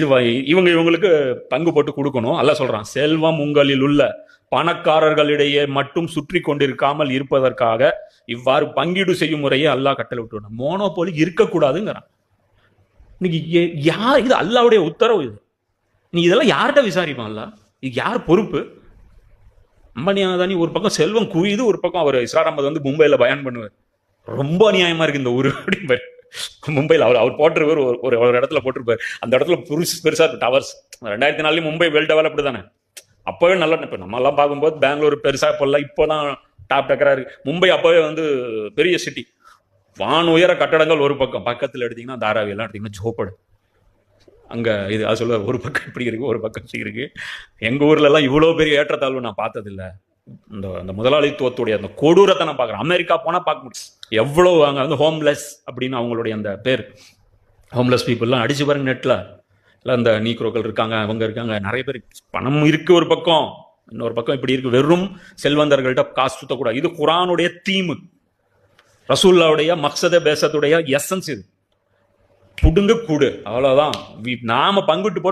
இது இவங்க இவங்களுக்கு பங்கு போட்டு கொடுக்கணும். அல்ல சொல்றான் செல்வம் உங்களில் உள்ள பணக்காரர்களிடையே மட்டும் சுற்றி கொண்டிருக்காமல் இருப்பதற்காக இவ்வாறு பங்கீடு செய்யும் முறையை அல்லாஹ் கட்டளை விட்டு மோனோபோலி இருக்கக்கூடாதுங்கிறான். இன்னைக்கு யார் இது அல்லாவுடைய உத்தரவு இது. நீ இதெல்லாம் யார்கிட்ட விசாரிப்பான் அல்ல இது யார் பொறுப்பு? அம்பனி அதானி ஒரு பக்கம் செல்வம் குவியுது ஒரு பக்கம் அவர் இஸ்ரார் அஹமது வந்து மும்பைல பயன் பண்ணுவார். ரொம்ப அநியாயமா இருக்கு இந்த ஊர் அப்படின்னு மும்பையில் அவர் அவர் போட்டிருப்பார் ஒரு ஒரு ஒரு இடத்துல போட்டிருப்பார். அந்த இடத்துல புரிசு பெருசாக இருக்கும். டவர்ஸ் ரெண்டாயிரத்தி நாலுலேயும் மும்பை வெல் டெவலப்டு தானே. அப்போவே நல்ல இப்போ நம்ம பார்க்கும்போது பெங்களூர் பெருசாக பெருசா இப்போ தான் டாப் டக்கராக இருக்குது மும்பை அப்போவே வந்து பெரிய சிட்டி வான் உயர கட்டடங்கள் ஒரு பக்கம். பக்கத்தில் எடுத்திங்கன்னா தாராவியெல்லாம் எடுத்திங்கன்னா எடுத்தீங்கன்னா ஜோப்படு. இது அது சொல்ல ஒரு பக்கம் இப்படி இருக்குது ஒரு பக்கம் இப்படி இருக்குது எங்கள் ஊர்லலாம் இவ்வளோ பெரிய ஏற்றத்தாழ்வு நான் பார்த்ததில்ல. இந்த அந்த முதலாளித்துவத்துடைய அந்த கொடூரத்தை நான் பார்க்குறேன். அமெரிக்கா போனால் பார்க்க முடியும். எவ்வளோ அங்கே வந்து ஹோம்லெஸ் அப்படின்னு அவங்களுடைய அந்த பேர். ஹோம்லெஸ் பீப்புளெலாம் அடிச்சு பாருங்க நெட்டில் இல்லை அந்த நீக்ரோக்கள் இருக்காங்க அவங்க இருக்காங்க. நிறைய பேர் பணம் இருக்குது ஒரு பக்கம். இன்னொரு பக்கம் இப்படி இருக்குது வெறும் செல்வந்தர்கள்ட்ட காசு சுத்தக்கூடாது. இது குரானுடைய தீமு. ரசூல்லாவுடைய மக்சத பேசத்துடைய எசன்ஸ் இது. புடுங்க கூடு. அவ்வளோதான் நாம பங்குட்டு போட்டு